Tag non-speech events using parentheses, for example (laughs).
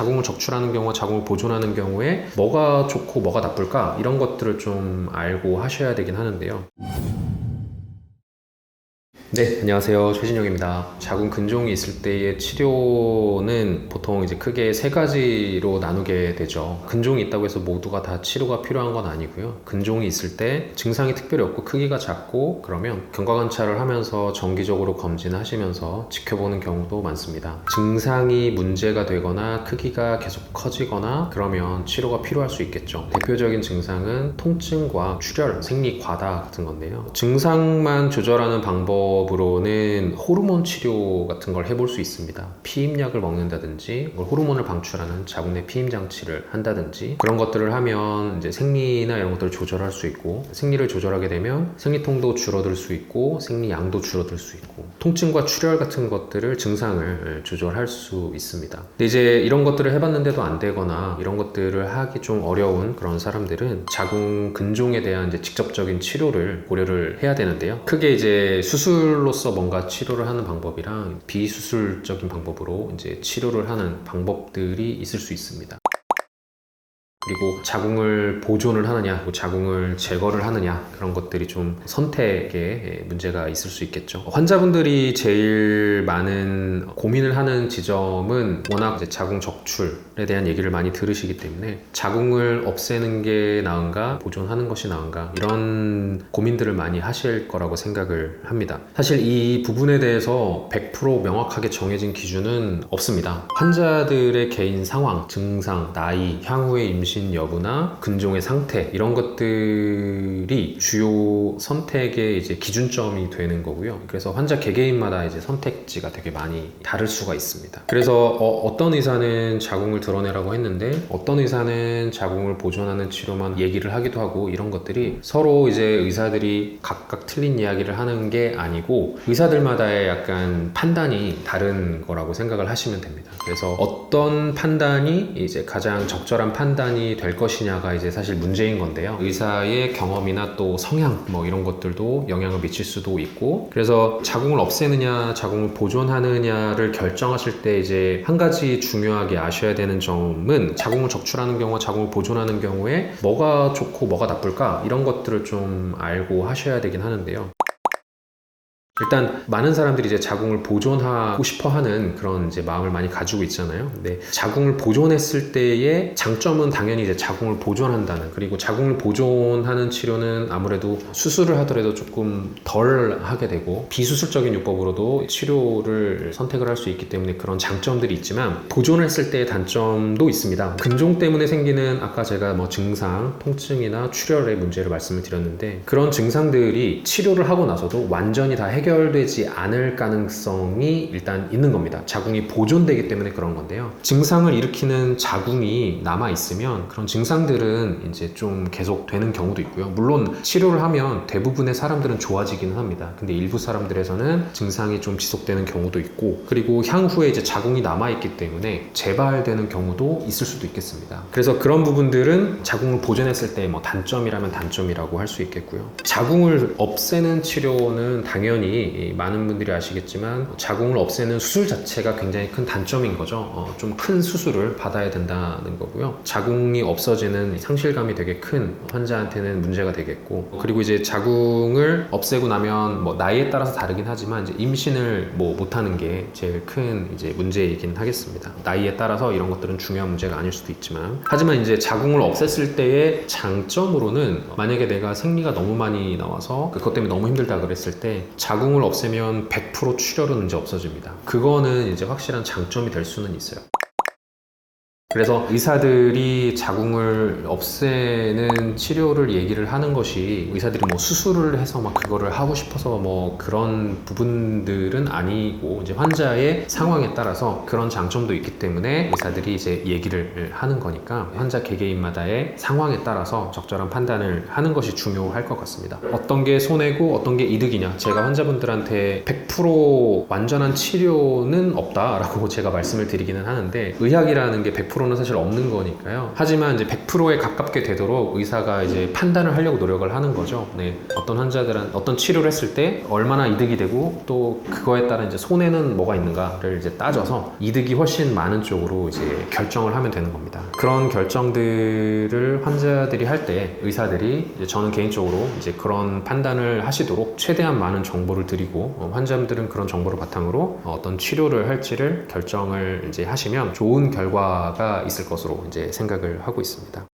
자궁을 적출하는 경우와 자궁을 보존하는 경우에 뭐가 좋고 뭐가 나쁠까 이런 것들을 좀 알고 하셔야 되긴 하는데요. 네, 안녕하세요. 최진영입니다. 자궁 근종이 있을 때의 치료는 보통 이제 크게 세 가지로 나누게 되죠. 근종이 있다고 해서 모두가 다 치료가 필요한 건 아니고요. 근종이 있을 때 증상이 특별히 없고 크기가 작고 그러면 경과 관찰을 하면서 정기적으로 검진하시면서 지켜보는 경우도 많습니다. 증상이 문제가 되거나 크기가 계속 커지거나 그러면 치료가 필요할 수 있겠죠. 대표적인 증상은 통증과 출혈, 생리 과다 같은 건데요. 증상만 조절하는 방법 으로는 호르몬 치료 같은 걸 해볼 수 있습니다. 피임약을 먹는다든지 뭐 호르몬을 방출하는 자궁 내 피임 장치를 한다든지 그런 것들을 하면 이제 생리나 이런 것들을 조절할 수 있고 생리를 조절하게 되면 생리통도 줄어들 수 있고 생리양도 줄어들 수 있고 통증과 출혈 같은 것들을 증상을 조절할 수 있습니다. 근데 이제 이런 것들을 해봤는데도 안 되거나 이런 것들을 하기 좀 어려운 그런 사람들은 자궁 근종에 대한 이제 직접적인 치료를 고려를 해야 되는데요. 크게 이제 수술 로서 뭔가 치료를 하는 방법이랑 비수술적인 방법으로 이제 치료를 하는 방법들이 있을 수 있습니다. 그리고 자궁을 보존을 하느냐, 뭐 자궁을 제거를 하느냐 그런 것들이 좀 선택에 문제가 있을 수 있겠죠. 환자분들이 제일 많은 고민을 하는 지점은 워낙 자궁 적출에 대한 얘기를 많이 들으시기 때문에 자궁을 없애는 게 나은가, 보존하는 것이 나은가 이런 고민들을 많이 하실 거라고 생각을 합니다. 사실 이 부분에 대해서 100% 명확하게 정해진 기준은 없습니다. 환자들의 개인 상황, 증상, 나이, 향후의 임신 여부나 근종의 상태 이런 것들이 주요 선택의 이제 기준점이 되는 거고요. 그래서 환자 개개인마다 이제 선택지가 되게 많이 다를 수가 있습니다. 그래서 어, 떤 의사는 자궁을 드러내라고 했는데 어떤 의사는 자궁을 보존하는 치료만 얘기를 하기도 하고 이런 것들이 서로 이제 의사들이 각각 틀린 이야기를 하는 게 아니고 의사들마다의 약간 판단이 다른 거라고 생각을 하시면 됩니다. 그래서 어떤 판단이 이제 가장 적절한 판단이 될 것이냐가 이제 사실 문제인 건데요. 의사의 경험이나 또 성향 뭐 이런 것들도 영향을 미칠 수도 있고 그래서 자궁을 없애느냐 자궁을 보존하느냐를 결정하실 때 이제 한 가지 중요하게 아셔야 되는 점은 자궁을 적출하는 경우와 자궁을 보존하는 경우에 뭐가 좋고 뭐가 나쁠까 이런 것들을 좀 알고 하셔야 되긴 하는데요. 일단 많은 사람들이 이제 자궁을 보존하고 싶어 하는 그런 이제 마음을 많이 가지고 있잖아요. 근데 자궁을 보존했을 때의 장점은 당연히 이제 자궁을 보존한다는 그리고 자궁을 보존하는 치료는 아무래도 수술을 하더라도 조금 덜 하게 되고 비수술적인 요법으로도 치료를 선택을 할 수 있기 때문에 그런 장점들이 있지만 보존했을 때의 단점도 있습니다. 근종 때문에 생기는 아까 제가 뭐 증상, 통증이나 출혈의 문제를 말씀을 드렸는데 그런 증상들이 치료를 하고 나서도 완전히 다 해결 해결되지 않을 가능성이 일단 있는 겁니다. 자궁이 보존되기 때문에 그런 건데요. 증상을 일으키는 자궁이 남아 있으면 그런 증상들은 이제 좀 계속 되는 경우도 있고요. 물론 치료를 하면 대부분의 사람들은 좋아지기는 합니다. 근데 일부 사람들에서는 증상이 좀 지속되는 경우도 있고 그리고 향후에 이제 자궁이 남아 있기 때문에 재발되는 경우도 있을 수도 있겠습니다. 그래서 그런 부분들은 자궁을 보존했을 때 뭐 단점이라면 단점이라고 할 수 있겠고요. 자궁을 없애는 치료는 당연히 많은 분들이 아시겠지만 자궁을 없애는 수술 자체가 굉장히 큰 단점인 거죠. 어, 좀큰 수술을 받아야 된다는 거고요. 자궁이 없어지는 상실감이 되게 큰 환자한테는 문제가 되겠고 그리고 이제 자궁을 없애고 나면 뭐 나이에 따라서 다르긴 하지만 이제 임신을 뭐 못하는 게 제일 큰 이제 문제이긴 하겠습니다. 나이에 따라서 이런 것들은 중요한 문제가 아닐 수도 있지만 하지만 이제 자궁을 없앴을 때의 장점으로는 만약에 내가 생리가 너무 많이 나와서 그것 때문에 너무 힘들다 그랬을 때 자궁 자궁을 없애면 100% 출혈은 이제 없어집니다. 그거는 이제 확실한 장점이 될 수는 있어요. 그래서 의사들이 자궁을 없애는 치료를 얘기를 하는 것이 의사들이 뭐 수술을 해서 막 그거를 하고 싶어서 뭐 그런 부분들은 아니고 이제 환자의 상황에 따라서 그런 장점도 있기 때문에 의사들이 이제 얘기를 하는 거니까 환자 개개인마다의 상황에 따라서 적절한 판단을 하는 것이 중요할 것 같습니다. 어떤 게 손해고 어떤 게 이득이냐 제가 환자분들한테 100% 완전한 치료는 없다라고 (laughs) 제가 말씀을 드리기는 하는데 의학이라는 게 100% 100%는 사실 없는 거니까요. 하지만 이제 100%에 가깝게 되도록 의사가 이제 판단을 하려고 노력을 하는 거죠. 네. 어떤 환자들은 어떤 치료를 했을 때 얼마나 이득이 되고 또 그거에 따른 이제 손해는 뭐가 있는가를 이제 따져서 이득이 훨씬 많은 쪽으로 이제 결정을 하면 되는 겁니다. 그런 결정들을 환자들이 할 때 의사들이 이제 저는 개인적으로 이제 그런 판단을 하시도록 최대한 많은 정보를 드리고 어, 환자들은 그런 정보를 바탕으로 어떤 치료를 할지를 결정을 이제 하시면 좋은 결과 가 있을 것으로 이제 생각을 하고 있습니다.